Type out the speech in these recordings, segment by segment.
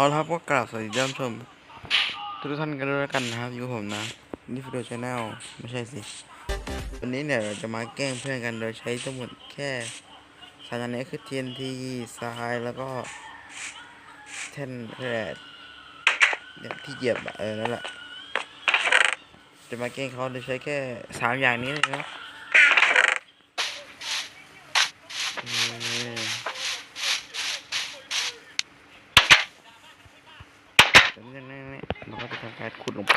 เอาละครับก็กราบสวัสดีท่านผู้ชม ทุกท่านกันด้วยแล้วกันนะครับอยู่ผมนะนี่ฟิโดชาแนลไม่ใช่สิ วันนี้เนี่ยเราจะมาแกล้งเพื่อนกันโดยใช้ทั้งหมดแค่สารนี้คือ TNT ทรายแล้วก็แท่นแร่เนี่ยที่เหยียบอะเออนั่นแหละจะมาแกล้งเขาโดยใช้แค่สามอย่างนี้เลยนะ แบบนี้นี่นี่เราก็จะทำการขุดลงไป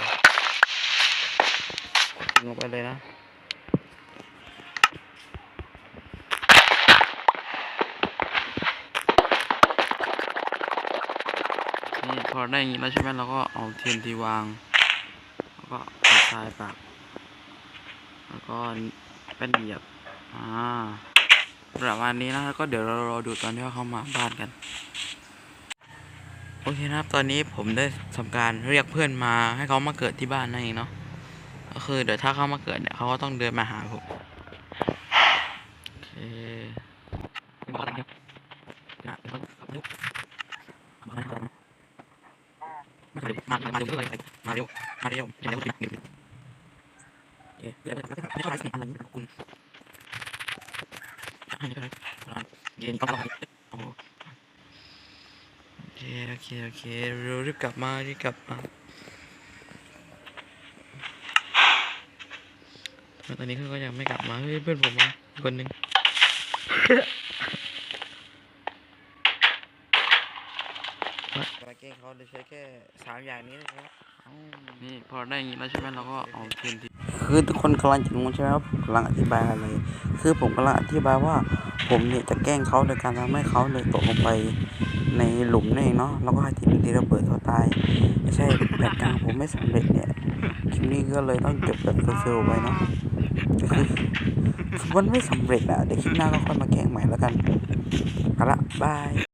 ขุดลงไปเลยนะนี่พอได้อย่างนี้แล้วใช่ไหมเราก็เอาเทียนทีวาง แล้วก็เอาทรายปัก แล้วก็แป้นเหยียบ อ่าประมาณนี้นะแล้วก็เดี๋ยวเรารอดูตอนที่เขามาบ้านกัน โอเคนะครับ ตอนนี้ผมได้ทำการเรียกเพื่อนมาให้เขามาเกิดที่บ้านนั่นเองเนาะก็คือเดี๋ยวถ้าเขามาเกิดเนี่ยเขาก็ต้องเดินมาหาผมโอเคมาเร็วมาเร็วมาเร็วมาเร็วมาเร็วมาเร็วมาเร็วมาเร็วมาเร็วโอเคเดี๋ยวเดี๋ยวไม่ต้องอะไรสิอะไรนี่คุณอันนี้ก็ได้เย็นก็ได้โอ้โอเค โอเค โอเคเร็วรีบกลับมา รีบกลับมา ตอนนี้เขาก็ยังไม่กลับมา เฮ้ย เพื่อนผมมาอีกคนหนึ่งมาเก้งเขาโดยใช้แค่สามอย่างนี้นะครับนี่พอได้อย่างนี้แล้วใช่ไหมเราก็เอาเทียนที คือทุกคนกำลังจะงงใช่ไหมว่าผมกำลังอธิบายอะไร คือผมกำลังอธิบายว่าผมเนี่ยจะแกล้งเขาโดยการทำให้เขาเลยตกลงไปในหลุมนั่นเองเนาะ แล้วก็ให้ทีมทีระเบิดเขาตาย ไม่ใช่แผนการผมไม่สำเร็จเนี่ยคลิปนี้ก็เลยต้องจบแบบเฟลๆไปเนาะก็คือมันไม่สำเร็จอะเดี๋ยวคลิปหน้าก็ค่อยมาแกล้งใหม่แล้วกันเอาละบาย